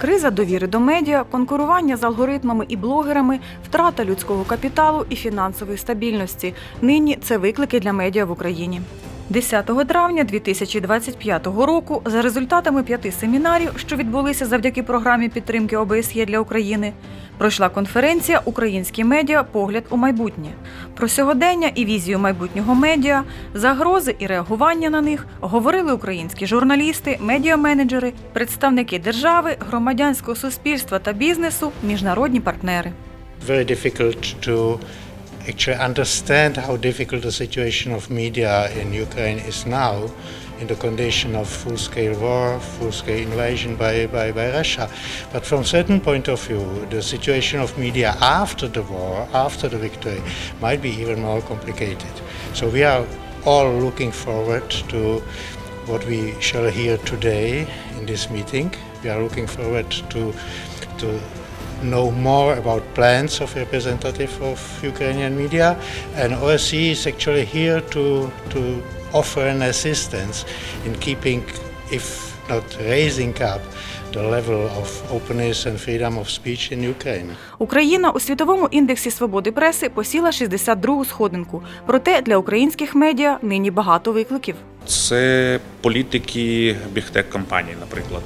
Криза довіри до медіа, конкурування з алгоритмами і блогерами, втрата людського капіталу і фінансової стабільності. Нині це виклики для медіа в Україні. 10 травня 2025 року за результатами п'яти семінарів, що відбулися завдяки програмі підтримки ОБСЄ для України, пройшла конференція Українські медіа Погляд у майбутнє. Про сьогодення і візію майбутнього медіа, загрози і реагування на них говорили українські журналісти, медіаменеджери, представники держави, громадянського суспільства та бізнесу, міжнародні партнери. very difficult to actually understand how difficult the situation of media in Ukraine is now in the condition of full-scale war, full-scale invasion by, by, by Russia. But from certain point of view, the situation of media after the war, after the victory, might be even more complicated. So we are all looking forward to what we shall hear today in this meeting. We are looking forward to, to know more about plans of representative of Ukrainian media, and OSCE is actually here to, to offer an assistance in keeping, if not raising up, the level of openness and freedom of speech in Ukraine. Україна у світовому індексі свободи преси посіла 62-гу сходинку. Проте для українських медіа нині багато викликів. Це політики бігтек компаній, наприклад.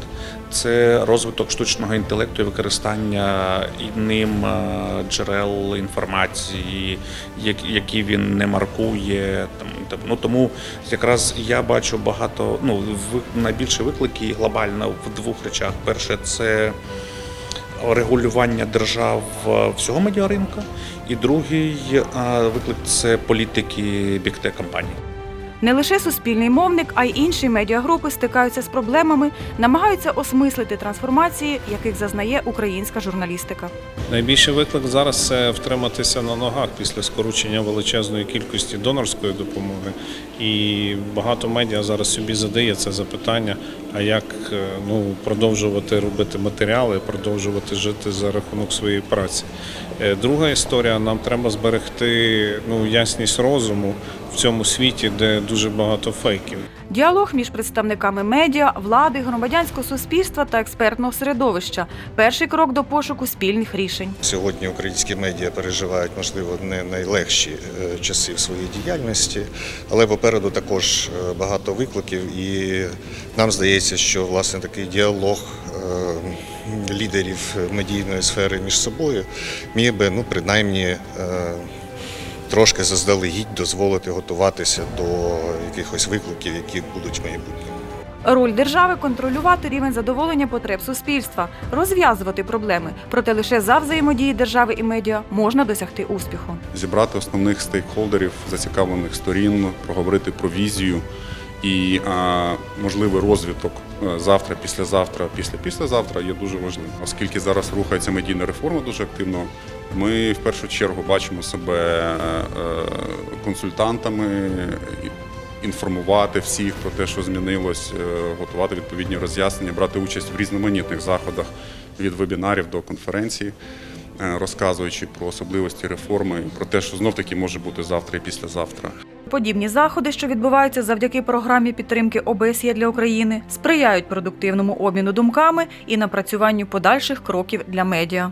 Це розвиток штучного інтелекту і використання ним е, джерел інформації, які він не маркує. Там, ну, тому якраз я бачу багато, ну, найбільші виклики глобально в двох речах. Перше, це регулювання держав е, всього медіаринку, і другий е, виклик це політики бігтек компаній. Не лише суспільний мовник, а й інші медіагрупи стикаються з проблемами, намагаються осмислити трансформації, яких зазнає українська журналістика. Найбільший виклик зараз це втриматися на ногах після скорочення величезної кількості донорської допомоги. І багато медіа зараз собі задає це запитання: а як е, ну, продовжувати робити матеріали, продовжувати жити за рахунок своєї праці. Е, Друга історія: нам треба зберегти ну, ясність розуму в цьому світі, де дуже багато фейків. Діалог між представниками медіа, влади, громадянського суспільства та експертного середовища перший крок до пошуку спільних рішень. Сьогодні українські медіа переживають, можливо, не найлегші е, часи в своїй діяльності, але попереду також е, багато викликів, і нам здається, що власне такий діалог е, лідерів медійної сфери між собою міг би, ну, принаймні, трошки заздалегідь дозволити готуватися до якихось викликів, які будуть в майбутньому. Роль держави контролювати рівень задоволення потреб суспільства, розв'язувати проблеми. Проте лише за взаємодії держави і медіа можна досягти успіху. зібрати основних стейкхолдерів, зацікавлених сторін, проговорити про візію і можливий розвиток е, завтра, післязавтра, після післязавтра є дуже важливим, оскільки зараз рухається медійна реформа дуже активно. Ми в першу чергу бачимо себе е, е, консультантами. Інформувати всіх про те, що змінилось, готувати відповідні роз'яснення, брати участь в різноманітних заходах від вебінарів до конференцій, розказуючи про особливості реформи, про те, що знов таки може бути завтра і післязавтра. Подібні заходи, що відбуваються завдяки програмі підтримки ОБСЄ для України, сприяють продуктивному обміну думками і напрацюванню подальших кроків для медіа.